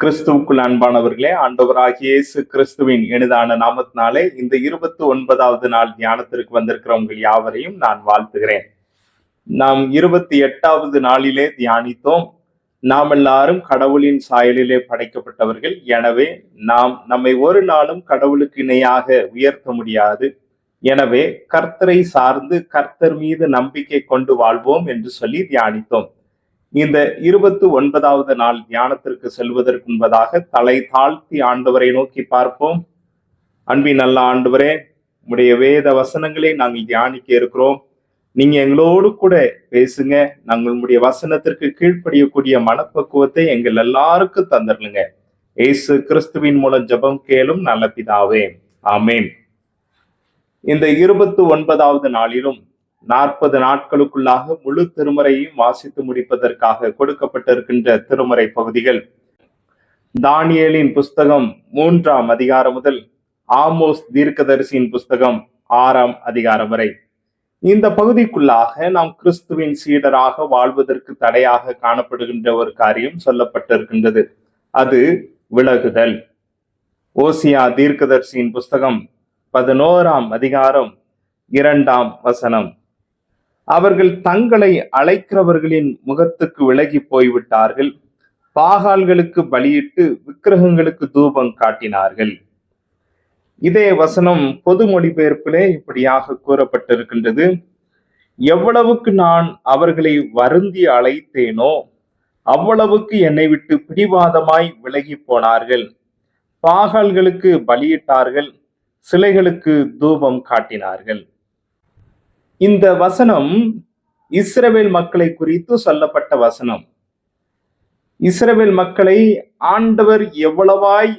கிறிஸ்துவுக்குள் அன்பானவர்களே ஆண்டவராகிய இயேசு கிறிஸ்துவின் இனிதான நாமத்தினாலே இந்த இருபத்தி ஒன்பதாவது நாள் தியானத்திற்கு வந்திருக்கிறவங்கள் யாவரையும் நான் வாழ்த்துகிறேன். நாம் இருபத்தி எட்டாவது நாளிலே தியானித்தோம். நாம் எல்லாரும் கடவுளின் சாயலிலே படைக்கப்பட்டவர்கள். எனவே நாம் நம்மை ஒரு நாளும் கடவுளுக்கு இணையாக உயர்த்த முடியாது. எனவே கர்த்தரை சார்ந்து கர்த்தர் மீது நம்பிக்கை கொண்டு வாழ்வோம் என்று சொல்லி தியானித்தோம். இந்த இருபத்தி ஒன்பதாவது நாள் தியானத்திற்கு செல்வதற்கு முன்பதாக தலை தாழ்த்தி ஆண்டவரை நோக்கி பார்ப்போம். அன்பின் நல்ல ஆண்டவரே உடைய வேத வசனங்களை நாங்கள் தியானிக்க இருக்கிறோம். நீங்க எங்களோடு கூட பேசுங்க. நாங்கள் உங்களுடைய வசனத்திற்கு கீழ்ப்படியக்கூடிய மனப்பக்குவத்தை எங்கள் எல்லாருக்கும் தந்துடலுங்க ஏசு கிறிஸ்துவின் மூலம் ஜெபம் கேளும் நல்ல பிதாவே. ஆமேன். இந்த இருபத்தி ஒன்பதாவது நாளிலும் நாற்பது நாட்களுக்குள்ளாக முழு திருமறையும் வாசித்து முடிப்பதற்காக கொடுக்கப்பட்டிருக்கின்ற திருமறை பகுதிகள். தானியலின் புஸ்தகம் மூன்றாம் அதிகாரம் முதல் ஆமோஸ் தீர்க்கதரிசியின் புஸ்தகம் ஆறாம் அதிகாரம் வரை. இந்த பகுதிக்குள்ளாக நாம் கிறிஸ்துவின் சீடராக வாழ்வதற்கு தடையாக காணப்படுகின்ற ஒரு காரியம் சொல்லப்பட்டிருக்கின்றது. அது விலகுதல். ஓசியா தீர்க்கதர்சியின் புஸ்தகம் பதினோராம் அதிகாரம் இரண்டாம் வசனம். அவர்கள் தங்களை அழைக்கிறவர்களின் முகத்துக்கு விலகி போய்விட்டார்கள். பாகால்களுக்கு பலியிட்டு விக்கிரகங்களுக்கு தூபம் காட்டினார்கள். இதே வசனம் பொது மொழிபெயர்ப்பிலே இப்படியாக கூறப்பட்டிருக்கின்றது. எவ்வளவுக்கு நான் அவர்களை வருந்தி அழைத்தேனோ அவ்வளவுக்கு என்னை விட்டு பிடிவாதமாய் விலகி போனார்கள். பாகால்களுக்கு பலியிட்டார்கள் சிலைகளுக்கு தூபம் காட்டினார்கள். இந்த வசனம் இஸ்ரவேல் மக்களை குறித்து சொல்லப்பட்ட வசனம். இஸ்ரவேல் மக்களை ஆண்டவர் எவ்வளவாய்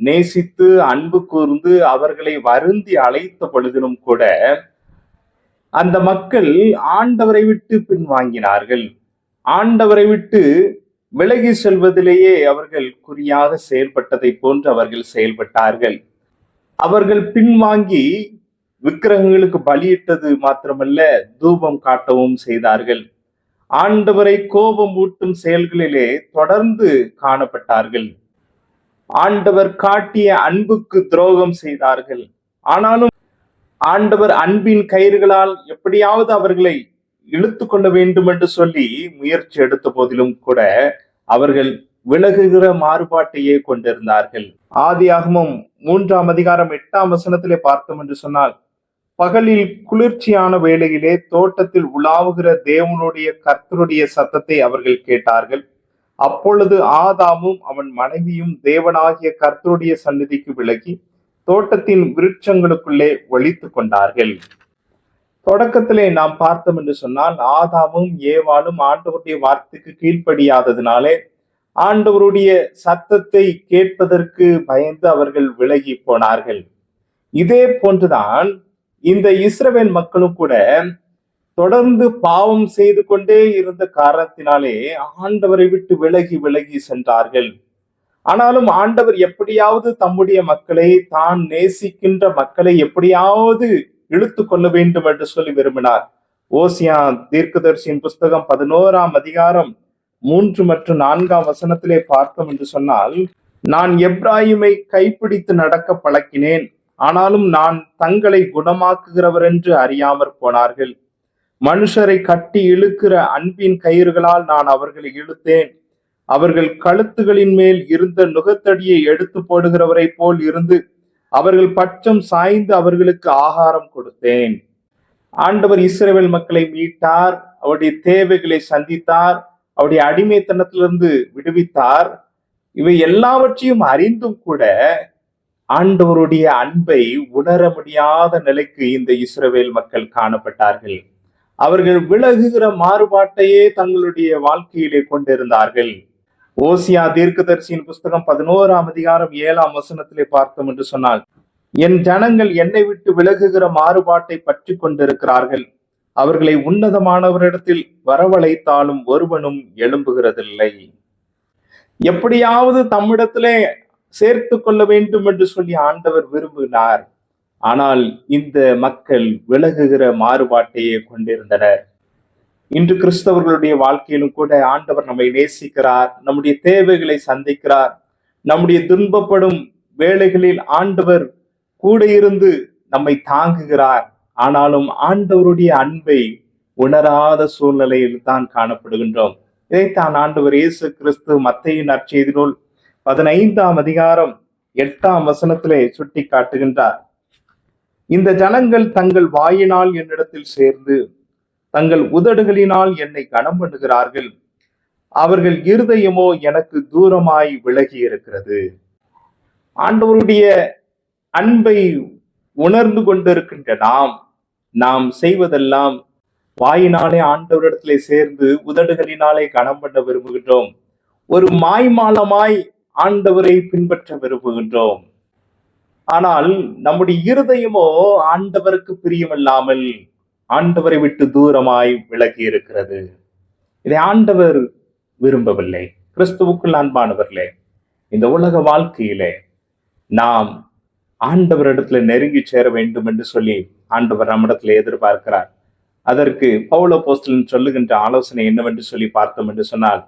நேசித்து அன்பு கூர்ந்து அவர்களை வருந்தி அழைத்த பொழுதிலும் கூட அந்த மக்கள் ஆண்டவரை விட்டு பின்வாங்கினார்கள் ஆண்டவரை விட்டு விலகி செல்வதிலேயே அவர்கள் குறியாக செயல்பட்டதை போன்று அவர்கள் செயல்பட்டார்கள். அவர்கள் பின்வாங்கி விக்கிரகங்களுக்கு பலியிட்டது மாத்திரமல்ல தூபம் காட்டவும் செய்தார்கள். ஆண்டவரை கோபம் ஊட்டும் செயல்களிலே தொடர்ந்து காணப்பட்டார்கள். ஆண்டவர் காட்டிய அன்புக்கு துரோகம் செய்தார்கள். ஆனாலும் ஆண்டவர் அன்பின் கயிறுகளால் எப்படியாவது அவர்களை இழுத்து கொள்ள வேண்டும் என்று சொல்லி முயற்சி எடுத்த போதிலும் கூட அவர்கள் விலகுகிற மாறுபாட்டையே கொண்டிருந்தார்கள். ஆதியாகமும் மூன்றாம் அதிகாரம் எட்டாம் வசனத்திலே பார்த்தோம் என்று சொன்னால் பகலில் குளிர்ச்சியான வேளையிலே தோட்டத்தில் உலாவுகிற தேவனுடைய கர்த்தருடைய சத்தத்தை அவர்கள் கேட்டார்கள். அப்பொழுது ஆதாமும் அவன் மனைவியும் தேவனாகிய கர்த்தருடைய சந்நிதிக்கு விலகி தோட்டத்தின் விருட்சங்களுக்குள்ளே ஒழித்து கொண்டார்கள். தொடக்கத்திலே நாம் பார்த்தோம் என்று சொன்னால் ஆதாமும் ஏவாளும் ஆண்டவருடைய வார்த்தைக்கு கீழ்ப்படியாததினாலே ஆண்டவருடைய சத்தத்தை கேட்பதற்கு பயந்து அவர்கள் விலகி போனார்கள். இதே போன்றுதான் இந்த இஸ்ரவேல் மக்களும் கூட தொடர்ந்து பாவம் செய்து கொண்டே இருந்த காரணத்தினாலே ஆண்டவரை விட்டு விலகி விலகி சென்றார்கள். ஆனாலும் ஆண்டவர் எப்படியாவது தம்முடைய மக்களை தான் நேசிக்கின்ற மக்களை எப்படியாவது இழுத்து கொள்ள வேண்டும் என்று சொல்லி விரும்பினார். ஓசியா தீர்க்கதர்சியின் புஸ்தகம் பதினோராம் அதிகாரம் மூன்று மற்றும் நான்காம் வசனத்திலே பார்த்தோம் என்று சொன்னால் நான் எப்ராஹிமை கைப்பிடித்து நடக்க பழக்கினேன். ஆனாலும் நான் தங்களை குணமாக்குகிறவர் என்று அறியாமற் போனார்கள். மனுஷரை கட்டி இழுக்கிற அன்பின் கயிறுகளால் நான் அவர்களை இழுத்தேன். அவர்கள் கழுத்துகளின் மேல் இருந்த நுகத்தடியை எடுத்து போடுகிறவரை போல் இருந்து அவர்கள் பட்சம் சாய்ந்து அவர்களுக்கு ஆகாரம் கொடுத்தேன். ஆண்டவர் இஸ்ரேவேல் மக்களை மீட்டார் அவருடைய தேவைகளை சந்தித்தார் அவருடைய அடிமைத்தனத்திலிருந்து விடுவித்தார். இவை எல்லாவற்றையும் அறிந்தும் கூட ஆண்டவருடைய அன்பை உணர முடியாத நிலைக்கு இந்த இஸ்ரவேல் மக்கள் காணப்பட்டார்கள். அவர்கள் விலகுகிற மாறுபாட்டையே தங்களுடைய வாழ்க்கையிலே கொண்டிருந்தார்கள். ஓசியா தீர்க்கதரிசியின் புஸ்தகம் பதினோராம் அதிகாரம் ஏழாம் வசனத்திலே பார்த்தோம் என்று சொன்னால் என் ஜனங்கள் என்னை விட்டு விலகுகிற மாறுபாட்டை பற்றி கொண்டிருக்கிறார்கள். அவர்களை உன்னதமானவரிடத்தில் வரவழைத்தாலும் ஒருவனும் எழும்புகிறதில்லை. எப்படியாவது தம்மிடத்திலே சேர்த்து கொள்ள வேண்டும் என்று சொல்லி ஆண்டவர் விரும்பினார். ஆனால் இந்த மக்கள் விலகுகிற மாறுபாட்டையே கொண்டிருந்தனர். இன்று கிறிஸ்தவர்களுடைய வாழ்க்கையிலும் கூட ஆண்டவர் நம்மை நேசிக்கிறார் நம்முடைய தேவைகளை சந்திக்கிறார் நம்முடைய துன்பப்படும் வேலைகளில் ஆண்டவர் கூட இருந்து நம்மை தாங்குகிறார். ஆனாலும் ஆண்டவருடைய அன்பை உணராத சூழ்நிலையில் தான் காணப்படுகின்றோம். இதைத்தான் ஆண்டவர் இயேசு கிறிஸ்து மத்தையின் நற்செய்தி பதினைந்தாம் அதிகாரம் எட்டாம் வசனத்திலே சுட்டி காட்டுகின்றார் இந்த ஜனங்கள் தங்கள் வாயினால் என்னிடத்தில் சேர்ந்து தங்கள் உதடுகளினால் என்னை கனம் பண்ணுகிறார்கள். அவர்கள் இருதயமோ எனக்கு தூரமாய் விலகி இருக்கிறது. ஆண்டவருடைய அன்பை உணர்ந்து கொண்டிருக்கின்ற நாம் நாம் செய்வதெல்லாம் வாயினாலே ஆண்டவரிடத்திலே சேர்ந்து உதடுகளினாலே கனம் பண்ண விரும்புகின்றோம். ஒரு மாய்மாலமாய் ஆண்டவரை பின்பற்ற விரும்புகின்றோம். ஆனால் நம்முடைய இருதயமோ ஆண்டவருக்கு பிரியமில்லாமல் ஆண்டவரை விட்டு தூரமாய் விலகி இருக்கிறது. இதை ஆண்டவர் விரும்பவில்லை. கிறிஸ்துவுக்குள் அன்பானவர்களே இந்த உலக வாழ்க்கையிலே நாம் ஆண்டவரிடத்துல நெருங்கி சேர வேண்டும் என்று சொல்லி ஆண்டவர் நம்மிடத்துல எதிர்பார்க்கிறார். அதற்கு பவுல போஸ்டலின் சொல்லுகின்ற ஆலோசனை என்னவென்று சொல்லி பார்த்தோம் என்று சொன்னால்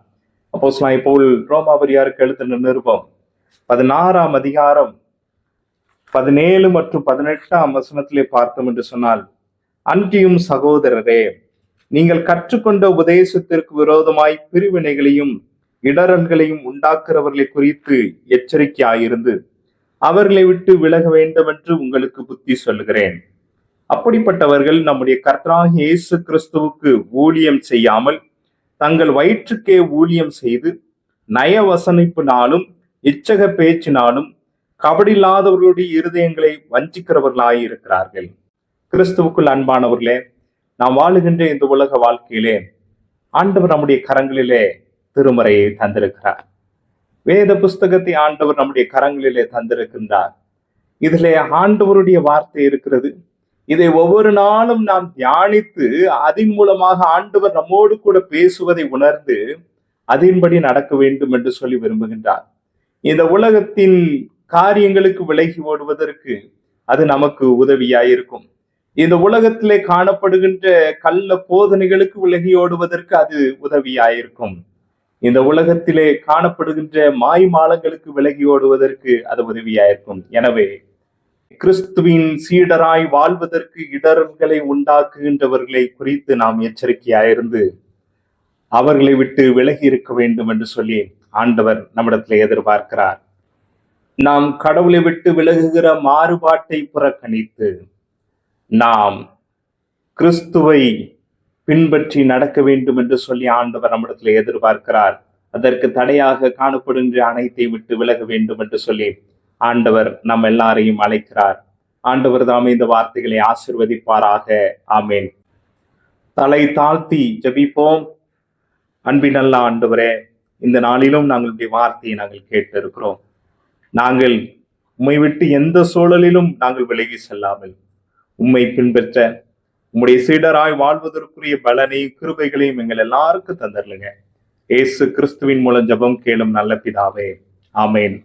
அப்போஸ்லாம் பவுல் ரோமாபரியாருக்கு எழுதின நிருபம் பதினாறாம் அதிகாரம் பதினேழு மற்றும் பதினெட்டாம் வசனத்திலே பார்த்தோம் என்று சொன்னால் அன்றியும் சகோதரரே நீங்கள் கற்றுக்கொண்ட உபதேசத்திற்கு விரோதமாய் பிரிவினைகளையும் இடரல்களையும் உண்டாக்குறவர்களை குறித்து எச்சரிக்கையாயிருந்து அவர்களை விட்டு விலக வேண்டும் என்று உங்களுக்கு புத்தி சொல்லுகிறேன். அப்படிப்பட்டவர்கள் நம்முடைய கர்த்தராக இயேசு கிறிஸ்துவுக்கு ஊழியம் செய்யாமல் தங்கள் வயிற்றுக்கே ஊழியம் செய்து நயவசனிப்பினாலும் இச்சக பேச்சினாலும் கபடில்லாதவர்களுடைய இருதயங்களை வஞ்சிக்கிறவர்களாய் இருக்கிறார்கள் கிறிஸ்துவுக்குள் அன்பானவர்களே நாம் வாழுகின்ற இந்த உலக வாழ்க்கையிலே ஆண்டவர் நம்முடைய கரங்களிலே திருமறையை தந்திருக்கிறார். வேத புஸ்தகத்தை ஆண்டவர் நம்முடைய கரங்களிலே தந்திருக்கின்றார். இதிலே ஆண்டவருடைய வார்த்தை இருக்கிறது. இதை ஒவ்வொரு நாளும் நாம் தியானித்து அதன் மூலமாக ஆண்டவர் நம்மோடு கூட பேசுவதை உணர்ந்து அதன்படி நடக்க வேண்டும் என்று சொல்லி விரும்புகின்றார். இந்த உலகத்தின் காரியங்களுக்கு விலகி ஓடுவதற்கு அது நமக்கு உதவியாயிருக்கும். இந்த உலகத்திலே காணப்படுகின்ற கள்ள போதனைகளுக்கு விலகி ஓடுவதற்கு அது உதவியாயிருக்கும். இந்த உலகத்திலே காணப்படுகின்ற மாய் மாலங்களுக்கு விலகி ஓடுவதற்கு அது உதவியாயிருக்கும். எனவே கிறிஸ்துவின் சீடராய் வாழ்வதற்கு இடர்களை உண்டாக்குகின்றவர்களை குறித்து நாம் எச்சரிக்கையாயிருந்து அவர்களை விட்டு விலகி இருக்க வேண்டும் என்று சொல்லி ஆண்டவர் நம்மிடத்தில் எதிர்பார்க்கிறார். நாம் கடவுளை விட்டு விலகுகிற மாறுபாட்டை புறக்கணித்து நாம் கிறிஸ்துவை பின்பற்றி நடக்க வேண்டும் என்று சொல்லி ஆண்டவர் நம்மிடத்தில் எதிர்பார்க்கிறார். அதற்கு தடையாக காணப்படுகின்ற அனைத்தை விட்டு விலக வேண்டும் என்று சொல்லி ஆண்டவர் நம் எல்லாரையும் அழைக்கிறார். ஆண்டவர் தாமே இந்த வார்த்தைகளை ஆசிர்வதிப்பாராக. ஆமேன். தலை தாழ்த்தி ஜபிப்போம். அன்பின் நல்ல ஆண்டவரே இந்த நாளிலும் நாங்களுடைய வார்த்தையை நாங்கள் கேட்டு இருக்கிறோம் நாங்கள் உம்மை விட்டு எந்த சூழலிலும் நாங்கள் விலகி செல்லாமல் உம்மை பின்பற்ற உம்முடைய சீடராய் வாழ்வதற்குரிய பலனையும் கிருபைகளையும் எங்கள் எல்லாருக்கும் தந்துடலுங்க ஏசு கிறிஸ்துவின் மூலம் ஜபம் கேளும் நல்ல பிதாவே. ஆமேன்.